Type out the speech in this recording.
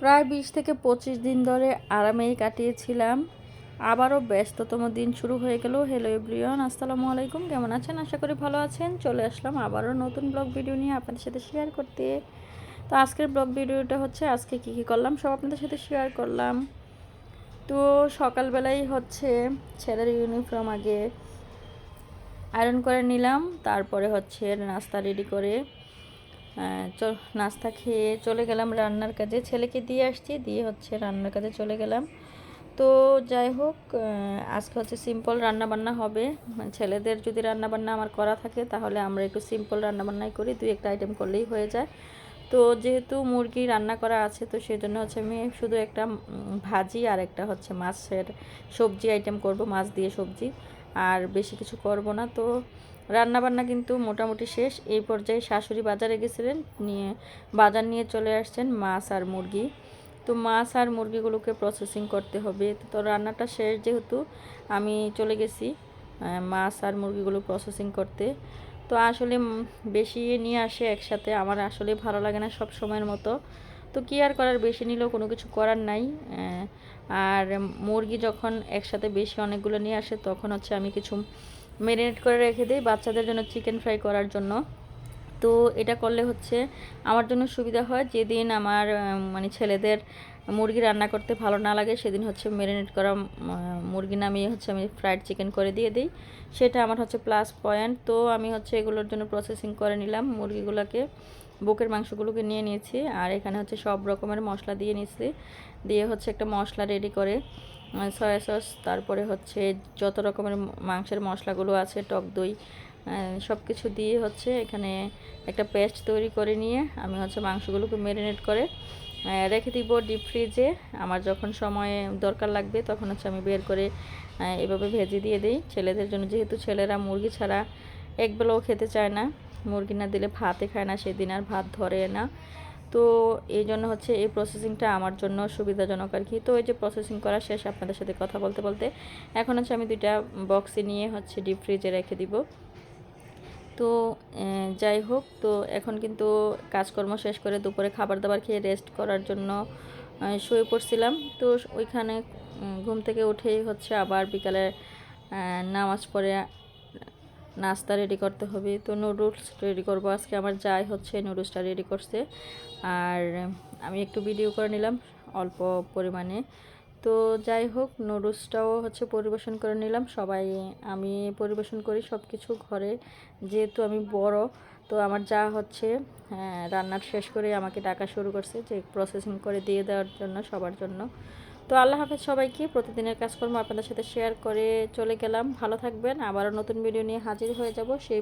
প্রায় বিশ থেকে পঁচিশ দিন ধরে আরামেই কাটিয়েছিলাম। আবারও ব্যস্ততম দিন শুরু হয়ে গেল। হ্যালো এভরিওয়ান আসসালামু আলাইকুম। কেমন আছেন? আশা করি ভালো আছেন। চলে আসলাম আবারও নতুন ব্লগ ভিডিও নিয়ে আপনাদের সাথে শেয়ার করতে। তো আজকের ব্লগ ভিডিওটা হচ্ছে, আজকে কী কী করলাম সব আপনাদের সাথে শেয়ার করলাম। তো সকালবেলাই হচ্ছে ছেলের ইউনিফর্ম আগে আয়রন করে নিলাম, তারপরে হচ্ছে নাস্তা রেডি করে নাস্তা খেয়ে চলে গেলাম রান্নার কাজে। ছেলেকে দিয়ে আসছি, দিয়ে হচ্ছে রান্নার কাজে চলে গেলাম। তো যাই হোক আজকে হচ্ছে সিম্পল রান্না বান্না হবে। ছেলেদের যদি রান্না বান্না আমার করা থাকে, তাহলে আমরা একটু সিম্পল রান্না বান্নাই করি, দুই একটা আইটেম করলেই হয়ে যায়। তো যেহেতু মুরগি রান্না করা আছে, তো সেই জন্য হচ্ছে আমি শুধু একটা ভাজি আর একটা হচ্ছে মাছের সবজি আইটেম করব, মাছ দিয়ে সবজি। আর বেশি কিছু করব না। তো রান্না বান্না কিন্তু মোটামুটি শেষ। এই পর্যায়ে শাশুড়ি বাজারে গেছিলেন, নিয়ে বাজার নিয়ে চলে আসছেন মাছ আর মুরগি। তো মাছ আর মুরগিগুলোকে প্রসেসিং করতে হবে। তো রান্নাটা শেষ যেহেতু আমি চলে গেছি মাছ আর মুরগিগুলো প্রসেসিং করতে। তো আসলে বেশি নিয়ে আসে একসাথে, আমার আসলে ভালো লাগে না সব সময়ের মতো। তো কি আর করার? বেশি নিলেও কোনো কিছু করার নাই। আর মুরগি যখন একসাথে বেশি অনেকগুলো নিয়ে আসে, তখন হচ্ছে আমি কিছু ম্যারিনেট করে রেখে দিই বাচ্চাদের জন্য চিকেন ফ্রাই করার জন্য। তো এটা করলে হচ্ছে আমার জন্য সুবিধা হয়। যেদিন আমার মানে ছেলেদের মুরগি রান্না করতে ভালো না লাগে, সেদিন হচ্ছে ম্যারিনেট করা মুরগি নামিয়ে হচ্ছে আমি ফ্রাইড চিকেন করে দিয়ে দিই। সেটা আমার হচ্ছে প্লাস পয়েন্ট তো আমি হচ্ছে এগুলোর জন্য প্রসেসিং করে নিলাম মুরগিগুলোকে। বুকের মাংসগুলোকে নিয়ে নিয়েছি, আর এখানে হচ্ছে সব রকমের মশলা দিয়ে নিয়েছি। দিয়ে হচ্ছে একটা মশলা রেডি করে সয়া সস তারপরে হচ্ছে যত রকমের মাংসের মশলাগুলো আছে, টক দই সব কিছু দিয়ে হচ্ছে এখানে একটা পেস্ট তৈরি করে নিয়ে আমি হচ্ছে মাংসগুলোকে ম্যারিনেট করে রেখে দিব ডিপ ফ্রিজে আমার যখন সময় দরকার লাগবে, তখন হচ্ছে আমি বের করে এভাবে ভেজে দিয়ে দিই। ছেলেদের জন্য যেহেতু ছেলেরা মুরগি ছাড়া একবেলাও খেতে চায় না, মুরগি না দিলে ভাতে খায় না, সেদিন আর ভাত ধরে না। তো এই জন্য হচ্ছে এই প্রসেসিংটা আমার জন্য সুবিধাজনক আর কি। তো এই যে প্রসেসিং করা শেষ, আপনাদের সাথে কথা বলতে বলতে, এখন হচ্ছে আমি দুইটা বক্সে নিয়ে হচ্ছে ডিপ ফ্রিজে রেখে দিব। তো যাই হোক, তো এখন কিন্তু কাজকর্ম শেষ করে দুপুরে খাবার দাবার খেয়ে রেস্ট করার জন্য শুয়ে পড়ছিলাম। তো ওইখানে ঘুম থেকে উঠেই হচ্ছে আবার বিকালে নামাজ পড়ে নাস্তা রেডি করতে হবে। তো নুডলস রেডি করব। আজকে আমার যাই হচ্ছে নুডলসটা রেডি করছে। আর আমি একটু ভিডিও করে নিলাম, অল্প পরিমাণে। তো যাই হোক নুডলসটাও হচ্ছে পরিবেশন করে নিলাম। সবাই আমি পরিবেশন করি সব কিছু ঘরে। যেহেতু আমি বড় তো আমার যা হচ্ছে হ্যাঁ, রান্নার শেষ করে আমাকে ডাকা শুরু করছে যে প্রসেসিং করে দিয়ে দেওয়ার জন্য সবার জন্য। তো আল্লাহ হাফেজ সবাইকে প্রতিদিনের কাজকর্ম আপনাদের সাথে শেয়ার করে চলে গেলাম। ভালো থাকবেন আবারও নতুন ভিডিও নিয়ে হাজির হয়ে যাব। সেই